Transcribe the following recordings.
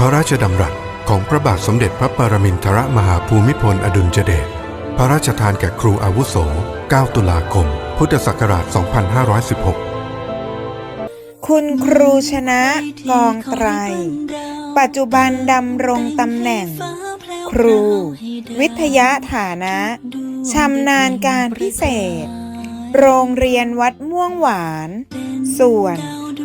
พระราชดำรัสของพระบาทสมเด็จพระปรมินทรมหาภูมิพลอดุลยเดช พระราชทานแก่ครูอาวุโส 9 ตุลาคม พุทธศักราช 2516 คุณครูชนะกองไตร ปัจจุบันดำรงตำแหน่ง ครู วิทยาฐานะ ชำนาญการพิเศษ โรงเรียนวัดม่วงหวาน ส่วน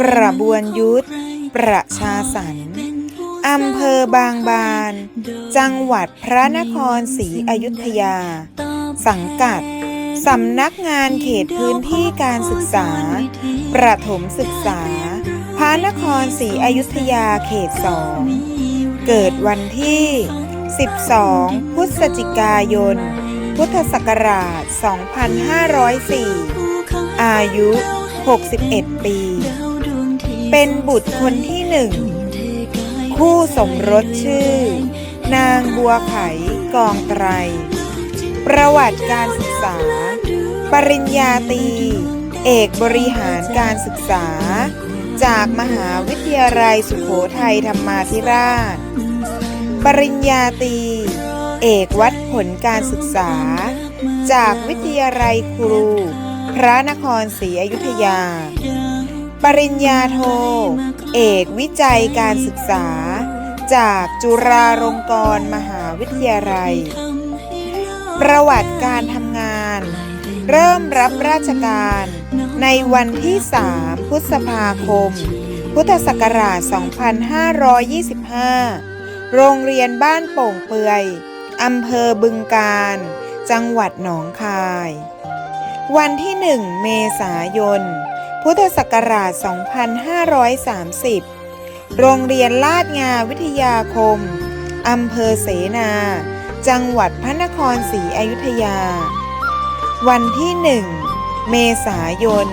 กระบวนยุทธประชาสรรค์ อำเภอบางบาน จังหวัดพระนครศรีอยุธยา สังกัดสำนักงานเขตพื้นที่การศึกษา ประถมศึกษา พระนครศรีอยุธยาเขตสองเกิดวันที่ 12 พฤศจิกายน พุทธศักราช 2504 อายุ 61 ปี เป็นบุตรคนที่หนึ่ง คู่สมรสชื่อ นางบัวไขกองไตร ประวัติการศึกษา ปริญญาตรีเอกบริหารการศึกษา จากมหาวิทยาลัยสุโขทัยธรรมาธิราช ปริญญาตรีเอกวัดผลการศึกษา จากวิทยาลัยครู พระนครศรีอยุธยา ปริญญาโท เอกวิจัยการศึกษา จากจุฬาลงกรณ์มหาวิทยาลัย ประวัติการทำงาน เริ่มรับราชการในวันที่ 3 พฤษภาคม พุทธศักราช 2525 โรงเรียนบ้านโป่งเปื่อยอำเภอบึงการ จังหวัดหนองคาย วันที่ 1 เมษายน พุทธศักราช 2530 โรงเรียนลาดงาวิทยาคม อำเภอเสนา จังหวัดพระนครศรีอยุธยา วันที่ 1 เมษายน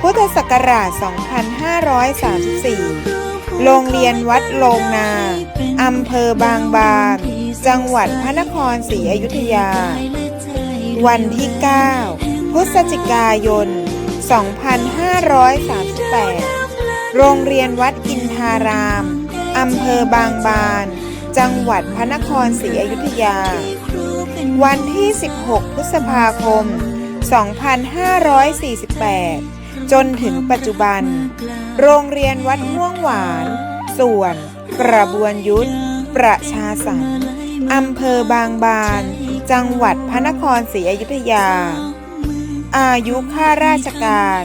พุทธศักราช 2534 โรงเรียนวัดโลงนา อำเภอบางบาน จังหวัดพระนครศรีอยุธยา วันที่ 9 พฤศจิกายน 2538 โรงเรียนวัดาราม อำเภอบางบาน จังหวัดพระนครศรีอยุธยา วันที่ 16 พฤษภาคม 2548 จนถึงปัจจุบัน โรงเรียนวัดม่วงหวาน ส่วนกระบวนยุทธ ประชาสรรค์อำเภอบางบาน จังหวัดพระนครศรีอยุธยา อายุข้าราชการ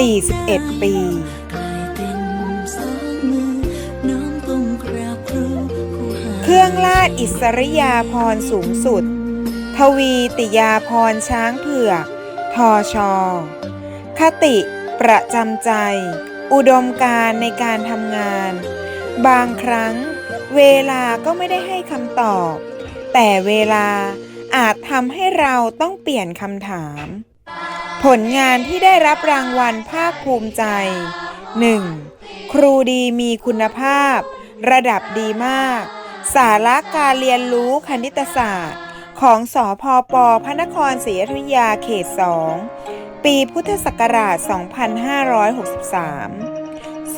41 ปี เครื่องลาดอิสริยาพรสูงสุด ทวีติยาพรช้างเผือก ทอชอ คติ ประจำใจ อุดมการในการทำงาน บางครั้ง เวลาก็ไม่ได้ให้คำตอบ แต่เวลาอาจทำให้เราต้องเปลี่ยนคำถาม ผลงานที่ได้รับรางวัลภาคภูมิใจ 1. ครูดีมีคุณภาพ ระดับดีมาก สาระการเรียนรู้คณิตศาสตร์ ของสอพอปอพระนครศรีอยุธยาเขต 2 ปีพุทธศักราช 2563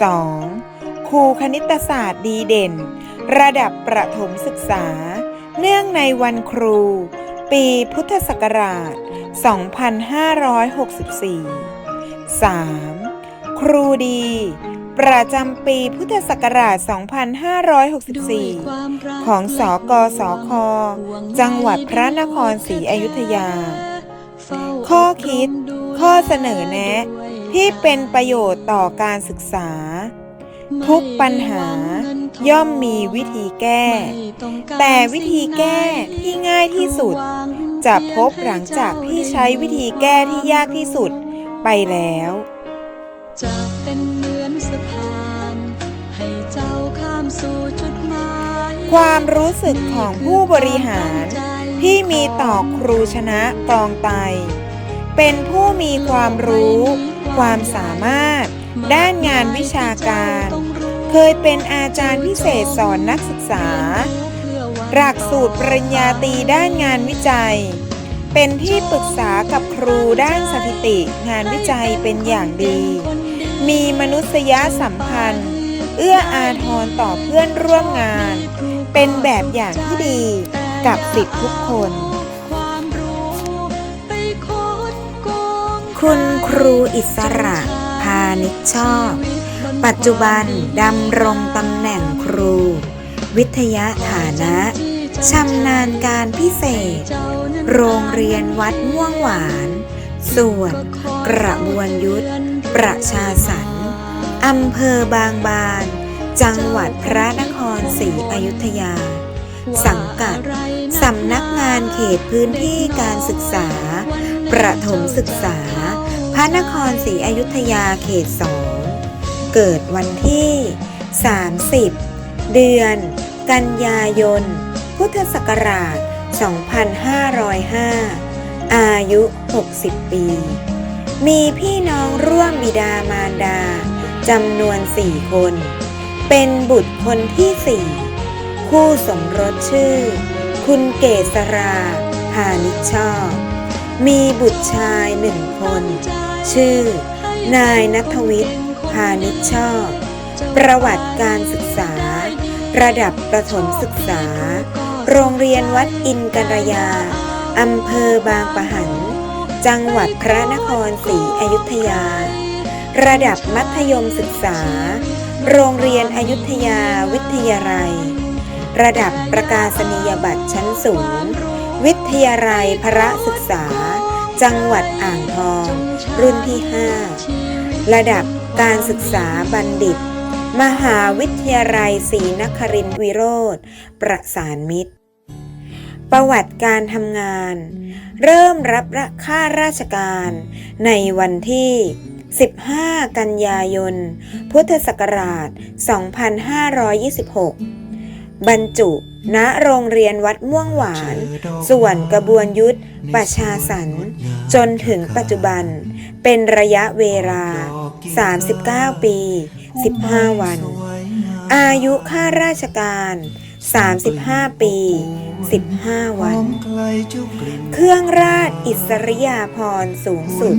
2. ครูคณิตศาสตร์ดีเด่น ระดับประถมศึกษา เนื่องในวันครู ปีพุทธศักราช 2564 3. ครูดี ประจำปีพุทธศักราช 2564 ของสกสค จังหวัดพระนครศรีอยุธยา ข้อคิด ข้อเสนอแนะ ที่เป็นประโยชน์ต่อการศึกษา ทุกปัญหาย่อมมีวิธีแก้ แต่วิธีแก้ที่ง่ายที่สุด จะพบหลังจากที่ใช้วิธีแก้ที่ยากที่สุดไปแล้วจะเป็น ความรู้สึกของผู้บริหารที่มีต่อครูชนะกองไต เป็นผู้มีความรู้ ความสามารถ ด้านงานวิชาการ เคยเป็นอาจารย์พิเศษสอนนักศึกษา หลักสูตรปริญญาตรีด้านงานวิจัย เป็นที่ปรึกษากับครูด้านสถิติงานวิจัยเป็นอย่างดี มีมนุษยสัมพันธ์ เอื้ออาทรต่อเพื่อนร่วมงาน เป็นแบบอย่างที่ดีกับสิทธิทุกคน คุณครูอิสระพาณิชชอบ ปัจจุบันดำรงตำแหน่งครู วิทยาฐานะชำนาญการพิเศษ โรงเรียนวัดม่วงหวาน ส่วนกระบวนยุทธ ประชาสรรค์อำเภอบางบาน จังหวัดพระนค รศรีอยุธยา สังกัด สำนักงานเขตพื้นที่การศึกษา ประถมศึกษา พระนครศรีอยุธยาเขตสองเกิดวันที่ 30 เดือน กันยายน พุทธศักราช 2505 อายุ 60 ปี มีพี่น้องร่วมบิดามารดาจำนวนสี่คน เป็นบุตรคนที่สี่คู่สมรสชื่อ คุณเกษราพาณิชชอบมีบุตรชายหนึ่งคน ชื่อ นายนัทวิทย์พาณิชชอบ ประวัติการศึกษา ระดับประถมศึกษา โรงเรียนวัดอินกัลยาอำเภอบางปะหัน จังหวัดพระนครศรีอยุธยา ระดับมัธยมศึกษา โรงเรียนอยุธยาวิทยาลัย ระดับประกาศนียบัตรชั้นสูง วิทยาลัยพระศึกษา จังหวัดอ่างทอง รุ่นที่ 5 ระดับการศึกษาบัณฑิต มหาวิทยาลัยศรีนครินทรวิโรธประสานมิตร ประวัติการทำงาน เริ่มรับค่าราชการในวันที่ 15 กันยายน พุทธศักราช 2526 บรรจุ ณ โรงเรียนวัดม่วงหวาน ส่วนกระบวนยุทธประชาสรรค์จนถึงปัจจุบัน เป็นระยะเวลา 39 ปี 15 วัน อายุข้าราชการ 35 ปี 15 วัน เครื่องราชอิสริยาภรณ์สูงสุด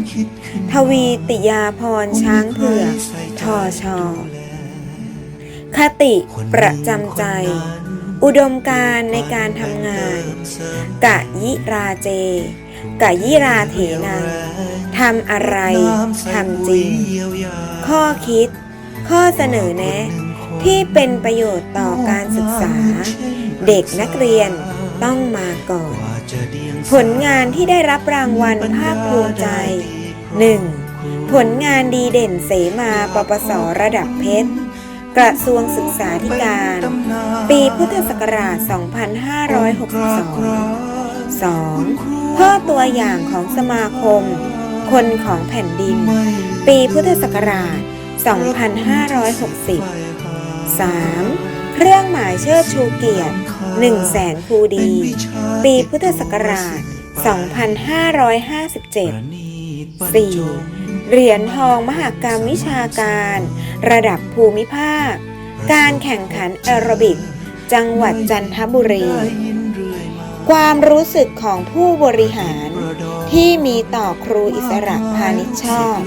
ทวีติยาพรช้างเผือกทอชอคติประจำใจ อุดมการในการทำงาน กะยิราเจ กะยิราเถนังทำอะไร ทำจริง ข้อคิด ข้อเสนอแนะ ที่เป็นประโยชน์ต่อการศึกษา เด็กนักเรียนต้องมาก่อน ผลงานที่ได้รับรางวัลภาคภูมิใจ 1. ผลงานดีเด่นเสมาปปสระดับเพชร กระทรวงศึกษาธิการ ปีพุทธศักราช 2562 2. พ่อตัวอย่างของสมาคม คนของแผ่นดิน ปีพุทธศักราช 2560 3. เครื่องหมายเชิดชูเกียรติ1แสนครูดี ปีพุทธศักราช 2557 4. เหรียญทองมหากรรมวิชาการ ระดับภูมิภาค การแข่งขันแอโรบิก จังหวัดจันทบุรี ความรู้สึกของผู้บริหารที่มีต่อครูอิสระพาณิชชอบ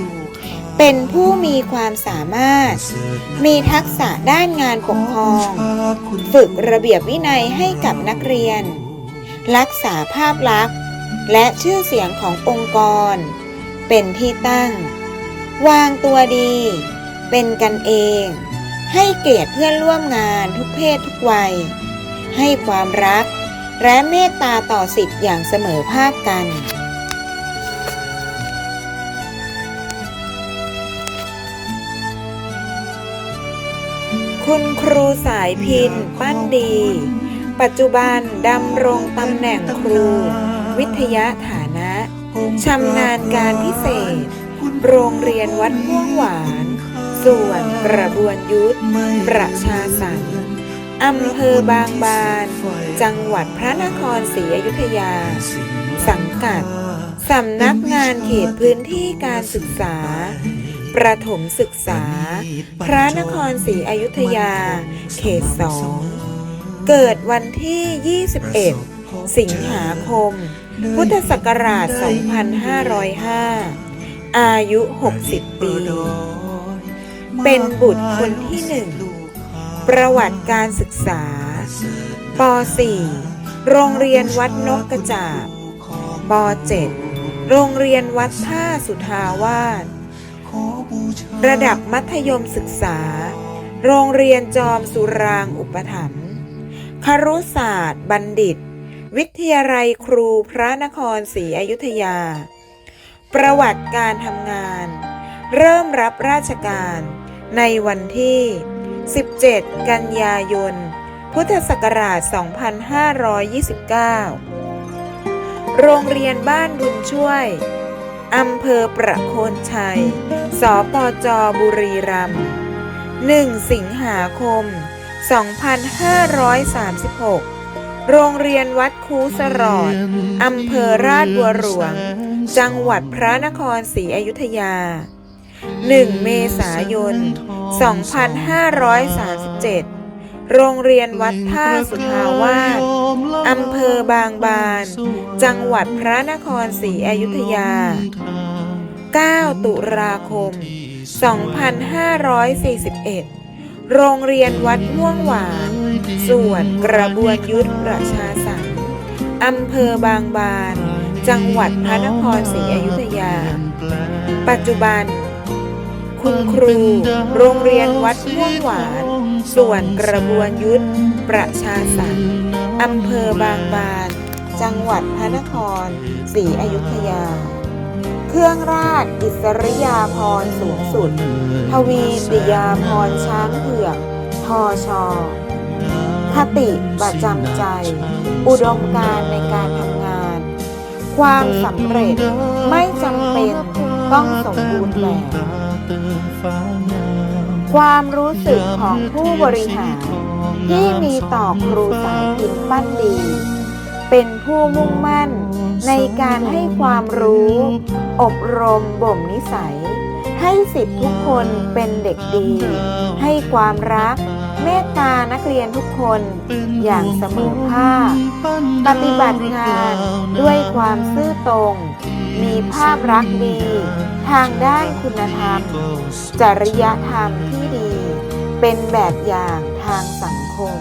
เป็นผู้มีความสามารถ มีทักษะด้านงานปกครอง ฝึกระเบียบวินัยให้กับนักเรียน รักษาภาพลักษณ์ และชื่อเสียงขององค์กร เป็นที่ตั้ง วางตัวดี เป็นกันเอง ให้เกียรติเพื่อนร่วมงานทุกเพศทุกวัย ให้ความรัก และเมตตาต่อสิทธิ์อย่างเสมอภาคกัน คุณครูสายพินปั้นดี ปัจจุบันดำรงตำแหน่งครู วิทยาฐานะชำนาญการพิเศษ โรงเรียนวัดม่วงหวาน ส่วนกระบวนยุทธประชาสรรค์อำเภอบางบาน จังหวัดพระนครศรีอยุธยา สังกัด สำนักงานเขตพื้นที่การศึกษา ประถมศึกษา พระนครศรีอยุธยา เขตสองเกิดวันที่ 21 สิงหาคม พุทธศักราช 2505 อายุ 60 ปี เป็นบุตรคนที่หนึ่ง ประวัติการศึกษา ป .4 โรงเรียนวัดนกกระจาบป .7 โรงเรียนวัดท่าสุทาวาส ระดับมัธยมศึกษา โรงเรียนจอมสุรางอุปถัมภ์ครุศาสตร์ บัณฑิต วิทยาลัยครูพระนครศรีอยุธยา ประวัติการทำงาน เริ่มรับราชการในวันที่ 17 กันยายน พุทธศักราช 2529 โรงเรียนบ้านบุญช่วย อำเภอประโคนชัย สปจบุรีรัมย์ 1 สิงหาคม 2536 โรงเรียนวัดคูสรอดอำเภอราชบัวหลวง จังหวัดพระนครศรีอยุธยา 1 เมษายน 2537 โรงเรียนวัดท่าสุทาวาสอำเภอบางบาน จังหวัดพระนครศรีอยุธยา 9 ตุลาคม 2541 โรงเรียนวัดม่วงหวาน ส่วนกระบวนยุทธประชาสรรค์อำเภอบางบาน จังหวัดพระนครศรีอยุธยา ปัจจุบัน คุณครู โรงเรียนวัดม่วงหวาน ส่วนกระบวนยุทธ ประชาสรรค์อำเภอบางบาน จังหวัดพระนครศรีอยุธยา เครื่องราชอิสริยาภรณ์สูงสุด ทวีติยาพรช้างเผือกทอชอคติประจำใจ อุดมการในการทำงาน ความสำเร็จไม่จำเป็นต้องสมบูรณ์แบบ ความรู้สึกของผู้บริหารที่มีต่อครูสายพินปั้นดี เป็นผู้มุ่งมั่นในการให้ความรู้ อบรมบ่มนิสัย ให้สิทธิทุกคนเป็นเด็กดี ให้ความรัก เมตตานักเรียนทุกคนอย่างเสมอภาคปฏิบัติงานด้วยความซื่อตรง มีภาพรักษ์ดี ทางด้านคุณธรรม จริยธรรมที่ดี เป็นแบบอย่างทางสังคม